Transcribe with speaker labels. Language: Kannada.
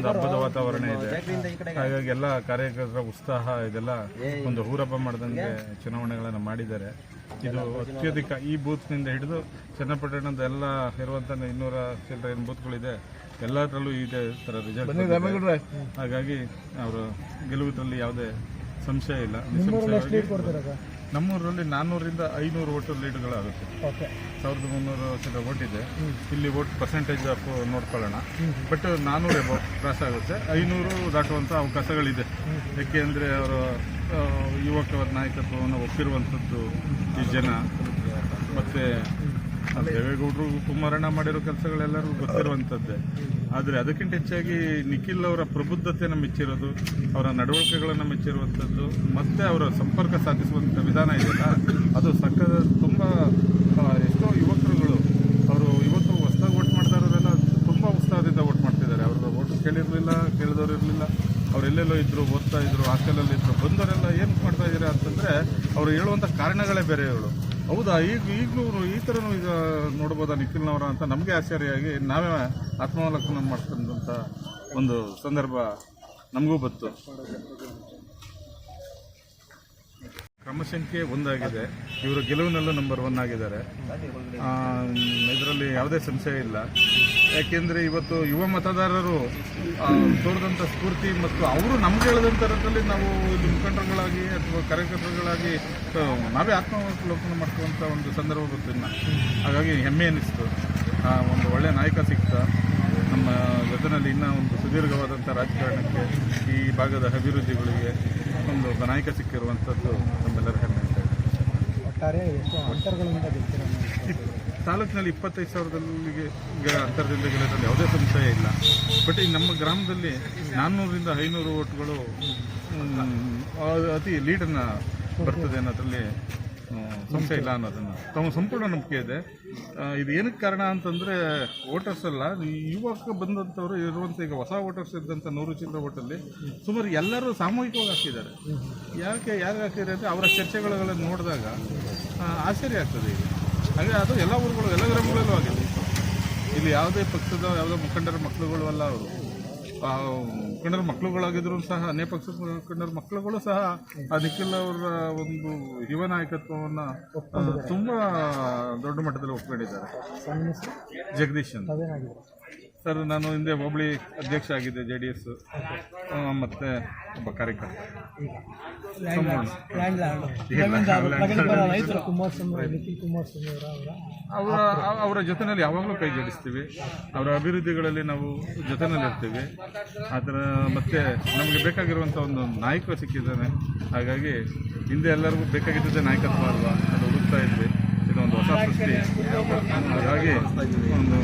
Speaker 1: ಒಂದು ಹಬ್ಬದ ವಾತಾವರಣ ಇದೆ. ಹಾಗಾಗಿ ಎಲ್ಲ ಕಾರ್ಯಕರ್ತರ ಉತ್ಸಾಹ ಇದೆಲ್ಲ ಒಂದು ಹೂರಬ್ಬ ಮಾಡ್ದಂಗೆ ಚುನಾವಣೆಗಳನ್ನು ಮಾಡಿದ್ದಾರೆ. ಇದು ಅತ್ಯಧಿಕ ಈ ಬೂತ್ನಿಂದ ಹಿಡಿದು ಚನ್ನಪಟ್ಟಣದ ಎಲ್ಲ ಇರುವಂಥ ಇನ್ನೂರ ಚಿಲ್ಲರೆ ಏನು ಬೂತ್ಗಳಿದೆ ಎಲ್ಲದರಲ್ಲೂ ಇದೇ ಥರ ರಿಸಲ್ಟ್ ಹಾಗಾಗಿ ಅವರು ಗೆಲುವುದರಲ್ಲಿ ಯಾವುದೇ ಸಂಶಯ ಇಲ್ಲ. ನಿಸ್ಸಂಶಯವಾಗಿ ನಮ್ಮೂರಲ್ಲಿ ನಾನ್ನೂರಿಂದ ಐನೂರು ಓಟು ಲೀಡ್ಗಳಾಗುತ್ತೆ. ಸಾವಿರದ ಮುನ್ನೂರು ಚಿಲ್ಲರೆ ಓಟ್ ಇದೆ ಇಲ್ಲಿ ಓಟ್ ಪರ್ಸೆಂಟೇಜ್ ಆಫ್ ನೋಡ್ಕೊಳ್ಳೋಣ. ಬಟ್ ನಾನ್ನೂರೇ ಕ್ರಾಸ್ ಆಗುತ್ತೆ. ಐನೂರು ದಾಟುವಂಥ ಅವಕಾಶಗಳಿದೆ. ಏಕೆಂದರೆ ಅವರು ಯುವಕರ ನಾಯಕತ್ವವನ್ನು ಒಪ್ಪಿರುವಂಥದ್ದು ಈ ಜನ. ಮತ್ತು ದೇವೇಗೌಡರು ಕುಮಾರಣ್ಣ ಮಾಡಿರೋ ಕೆಲಸಗಳೆಲ್ಲರೂ ಗೊತ್ತಿರುವಂಥದ್ದೇ. ಆದರೆ ಅದಕ್ಕಿಂತ ಹೆಚ್ಚಾಗಿ ನಿಖಿಲ್ ಅವರ ಪ್ರಬುದ್ಧತೆಯನ್ನು ಮೆಚ್ಚಿರೋದು, ಅವರ ನಡವಳಿಕೆಗಳನ್ನು ಮೆಚ್ಚಿರುವಂಥದ್ದು, ಮತ್ತು ಅವರ ಸಂಪರ್ಕ ಸಾಧಿಸುವಂಥ ವಿಧಾನ ಇದೆಯಲ್ಲ, ಅದು ಸಕ್ಕ ತುಂಬ ಎಷ್ಟೋ ಯುವಕರುಗಳು ಅವರು ಇವತ್ತು ಹೊಸದಾಗಿ ವೋಟ್ ಮಾಡ್ತಾ ಇರೋರೆಲ್ಲ ತುಂಬ ಉತ್ಸಾಹದಿಂದ ವೋಟ್ ಮಾಡ್ತಿದ್ದಾರೆ. ಅವ್ರದ್ದು ವೋಟ್ ಕೇಳಿರಲಿಲ್ಲ, ಕೇಳಿದವರು ಇರಲಿಲ್ಲ. ಅವ್ರು ಎಲ್ಲೆಲ್ಲೋ ಇದ್ರು, ಓದ್ತಾ ಇದ್ರು, ಹಾಸ್ಟೆಲಲ್ಲಿ ಇದ್ದರು ಬಂದವರೆಲ್ಲ ಏನು ಮಾಡ್ತಾ ಇದ್ದಾರೆ ಅಂತಂದರೆ, ಅವರು ಹೇಳುವಂಥ ಕಾರಣಗಳೇ ಬೇರೆಗಳು ಹೌದಾ? ಈಗ ಈಗಲೂ ಈ ಥರನೂ ಈಗ ನೋಡ್ಬೋದಾ ನಿಖಿಲ್ನವರ ಅಂತ? ನಮಗೆ ಆಶ್ಚರ್ಯ ನಾವೇ ಆತ್ಮಾವಲೋಕನ ಮಾಡ್ಕೊಂಡಂಥ ಒಂದು ಸಂದರ್ಭ ನಮಗೂ ಬಂತು. ಕ್ರಮಸಂಖ್ಯೆ ಒಂದಾಗಿದೆ. ಇವರು ಗೆಲುವಿನಲ್ಲೂ ನಂಬರ್ ಒನ್ ಆಗಿದ್ದಾರೆ. ಇದರಲ್ಲಿ ಯಾವುದೇ ಸಂಶಯ ಇಲ್ಲ. ಯಾಕೆಂದರೆ ಇವತ್ತು ಯುವ ಮತದಾರರು ತೋರಿದಂಥ ಸ್ಫೂರ್ತಿ ಮತ್ತು ಅವರು ನಮ್ಗೆ ರೀತಿಯಲ್ಲಿ ನಾವು ಮುಖಂಡರುಗಳಾಗಿ ಅಥವಾ ಕಾರ್ಯಕರ್ತರುಗಳಾಗಿ ನಾವೇ ಆತ್ಮಾವಲೋಕನ ಮಾಡ್ಕೊಳ್ಳುವಂಥ ಒಂದು ಸಂದರ್ಭ ಗೊತ್ತಿಲ್ಲ. ಹಾಗಾಗಿ ಹೆಮ್ಮೆ ಅನ್ನಿಸ್ತು ಒಂದು ಒಳ್ಳೆಯ ನಾಯಕ ಸಿಕ್ತ. ನಮ್ಮ ಜೊತೆಯಲ್ಲಿ ಇನ್ನೂ ಒಂದು ಸುದೀರ್ಘವಾದಂಥ ರಾಜಕಾರಣಕ್ಕೆ ಈ ಭಾಗದ ಅಭಿವೃದ್ಧಿಗಳಿಗೆ ಒಂದು ನಾಯಕ ಸಿಕ್ಕಿರುವಂಥದ್ದು ನಮ್ಮೆಲ್ಲರ ಹೆಮ್ಮೆ.
Speaker 2: ಒಟ್ಟಾರೆ
Speaker 1: ತಾಲೂಕಿನಲ್ಲಿ ಇಪ್ಪತ್ತೈದು ಸಾವಿರದಲ್ಲಿಗೆ ಅಂತರದಿಂದ ಗೆಲ್ಲೋದ್ರಲ್ಲಿ ಯಾವುದೇ ಸಂಶಯ ಇಲ್ಲ ಬಟ್ ಈ ನಮ್ಮ ಗ್ರಾಮದಲ್ಲಿ ನಾನ್ನೂರರಿಂದ ಐನೂರು ಓಟ್ಗಳು ಅತಿ ಲೀಡನ್ನು ಬರ್ತದೆ ಅನ್ನೋದ್ರಲ್ಲಿ ಸಂಶಯ ಇಲ್ಲ ಅನ್ನೋದನ್ನು. ತಮ್ಮ ಸಂಪೂರ್ಣ ನಂಬಿಕೆ ಇದೆ. ಇದು ಏನಕ್ಕೆ ಕಾರಣ ಅಂತಂದರೆ ವೋಟರ್ಸ್ ಅಲ್ಲ ಯುವಕ ಬಂದಂಥವ್ರು ಇರುವಂಥ ಈಗ ಹೊಸ ವೋಟರ್ಸ್ ಇದ್ದಂಥ ನೂರು ಚಿಲ್ಲರ ಓಟಲ್ಲಿ ಸುಮಾರು ಎಲ್ಲರೂ ಸಾಮೂಹಿಕವಾಗಿ ಹಾಕಿದ್ದಾರೆ. ಯಾಕೆ ಯಾರು ಹಾಕಿದ್ದಾರೆ ಅಂದರೆ ಅವರ ಚರ್ಚೆಗಳನ್ನು ನೋಡಿದಾಗ ಆಶ್ಚರ್ಯ ಆಗ್ತದೆ ಈಗ. ಹಾಗೆ ಅದು ಎಲ್ಲ ಊರುಗಳು, ಎಲ್ಲ ಗ್ರಾಮಗಳಲ್ಲೂ ಆಗಿದೆ. ಇಲ್ಲಿ ಯಾವುದೇ ಪಕ್ಷದ, ಯಾವುದೇ ಮುಖಂಡರ ಮಕ್ಕಳುಗಳು ಅಲ್ಲ ಅವರು. ಮುಖಂಡರ ಮಕ್ಕಳುಗಳಾಗಿದ್ರು ಸಹ ಅನೇಕ ಮುಖಂಡರ ಮಕ್ಕಳುಗಳು ಸಹ ಆ ನಿಖಿಲ್ ಅವರ ಒಂದು ಯುವ ನಾಯಕತ್ವವನ್ನು ತುಂಬ ದೊಡ್ಡ ಮಟ್ಟದಲ್ಲಿ ಒಪ್ಕೊಂಡಿದ್ದಾರೆ. ಜಗದೀಶ್ ಅಂತ. ಸರ್ ನಾನು ಹಿಂದೆ ಹೋಬಳಿ ಅಧ್ಯಕ್ಷ ಆಗಿದ್ದೆ ಜೆ ಡಿ ಎಸ್ ಮತ್ತು ಒಬ್ಬ ಕಾರ್ಯಕರ್ತ
Speaker 2: ಅವರ. ಅವರ.
Speaker 1: ಜೊತೆಯಲ್ಲಿ ಯಾವಾಗಲೂ ಕೈ ಜೋಡಿಸ್ತೀವಿ. ಅವರ ಅಭಿವೃದ್ಧಿಗಳಲ್ಲಿ ನಾವು ಜೊತೆನಲ್ಲಿ ಇರ್ತೀವಿ. ಆದ್ರ ಮತ್ತೆ ನಮಗೆ ಬೇಕಾಗಿರುವಂಥ ಒಂದು ನಾಯಕ ಸಿಕ್ಕಿದ್ದಾನೆ ಹಾಗಾಗಿ ಹಿಂದೆ ಎಲ್ಲರಿಗೂ ಬೇಕಾಗಿದ್ದೇ ನಾಯಕತ್ವ ಅಲ್ವಾ ಅದು ಹುಡುಕ್ತಾ ಇದ್ವಿ. ಇದೊಂದು ಹೊಸ ಸೃಷ್ಟಿ. ಹಾಗಾಗಿ ಒಂದು